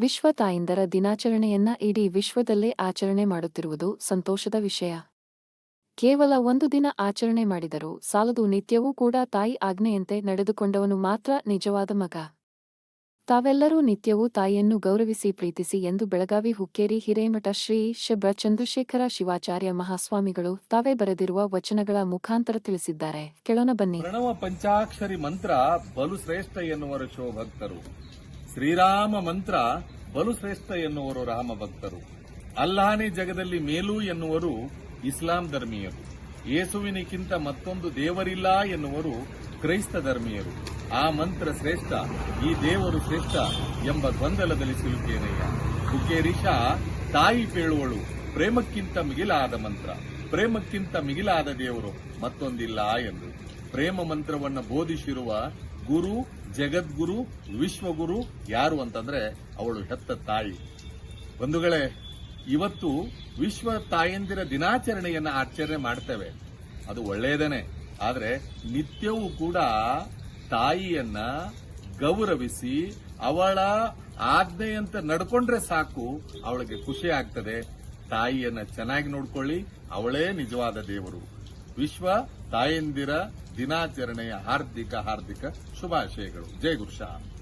ವಿಶ್ವ ತಾಯಿಂದರ ದಿನಾಚರಣೆಯನ್ನ ಇಡೀ ವಿಶ್ವದಲ್ಲೇ ಆಚರಣೆ ಮಾಡುತ್ತಿರುವುದು ಸಂತೋಷದ ವಿಷಯ. ಕೇವಲ ಒಂದು ದಿನ ಆಚರಣೆ ಮಾಡಿದರೂ ಸಾಲದು ನಿತ್ಯವೂ ಕೂಡ ತಾಯಿ ಆಜ್ಞೆಯಂತೆ ನಡೆದುಕೊಂಡವನು ಮಾತ್ರ ನಿಜವಾದ ಮಗ. ತಾವೆಲ್ಲರೂ ನಿತ್ಯವೂ ತಾಯಿಯನ್ನು ಗೌರವಿಸಿ ಪ್ರೀತಿಸಿ ಎಂದು ಬೆಳಗಾವಿ ಹುಕ್ಕೇರಿ ಹಿರೇಮಠ ಶ್ರೀ ಶಬ್ರ ಚಂದ್ರಶೇಖರ ಶಿವಾಚಾರ್ಯ ಮಹಾಸ್ವಾಮಿಗಳು ತಾವೇ ಬರೆದಿರುವ ವಚನಗಳ ಮುಖಾಂತರ ತಿಳಿಸಿದ್ದಾರೆ. ಕೇಳೋಣ ಬನ್ನಿ. ಪಂಚಾಕ್ಷರಿ ಮಂತ್ರ ಬಲು ಶ್ರೇಷ್ಠ ಎನ್ನುವರು ಶಿವಭಕ್ತರು ಶ್ರೀರಾಮ ಮಂತ್ರ ಬಲು ಶ್ರೇಷ್ಠ ಎನ್ನುವರು ರಾಮ ಭಕ್ತರು. ಅಲ್ಲಹಾನಿ ಜಗದಲ್ಲಿ ಮೇಲು ಎನ್ನುವರು ಇಸ್ಲಾಂ ಧರ್ಮೀಯರು. ಯೇಸುವಿನಿಗಿಂತ ಮತ್ತೊಂದು ದೇವರಿಲ್ಲ ಎನ್ನುವರು ಕ್ರೈಸ್ತ ಧರ್ಮೀಯರು. ಆ ಮಂತ್ರ ಶ್ರೇಷ್ಠ, ಈ ದೇವರು ಶ್ರೇಷ್ಠ ಎಂಬ ಗೊಂದಲದಲ್ಲಿ ಸಿಲುಕೇನಯ್ಯ. ಹುಕ್ಕೇರಿಷ ತಾಯಿ ಪೇಳುವಳು, ಪ್ರೇಮಕ್ಕಿಂತ ಮಿಗಿಲಾದ ಮಂತ್ರ, ಪ್ರೇಮಕ್ಕಿಂತ ಮಿಗಿಲಾದ ದೇವರು ಮತ್ತೊಂದಿಲ್ಲ ಎಂದು. ಪ್ರೇಮ ಮಂತ್ರವನ್ನು ಬೋಧಿಸಿರುವ ಗುರು, ಜಗದ್ಗುರು, ವಿಶ್ವಗುರು ಯಾರು ಅಂತಂದ್ರೆ ಅವಳು ಹೆತ್ತ ತಾಯಿ. ಬಂಧುಗಳೇ, ಇವತ್ತು ವಿಶ್ವ ತಾಯಂದಿರ ದಿನಾಚರಣೆಯನ್ನ ಆಚರಣೆ ಮಾಡ್ತೇವೆ. ಅದು ಒಳ್ಳೆಯದೇನೆ ಆದರೆ ನಿತ್ಯವೂ ಕೂಡ ತಾಯಿಯನ್ನ ಗೌರವಿಸಿ, ಅವಳ ಆಜ್ಞೆಯಂತೆ ನಡ್ಕೊಂಡ್ರೆ ಸಾಕು, ಅವಳಿಗೆ ಖುಷಿ ಆಗ್ತದೆ. ತಾಯಿಯನ್ನ ಚೆನ್ನಾಗಿ ನೋಡ್ಕೊಳ್ಳಿ, ಅವಳೇ ನಿಜವಾದ ದೇವರು. ವಿಶ್ವ ತಾಯಂದಿರ ದಿನಾಚರಣೆಯ ಹಾರ್ದಿಕ ಹಾರ್ದಿಕ ಶುಭಾಶಯಗಳು. ಜೈ ಗುರುಶಾ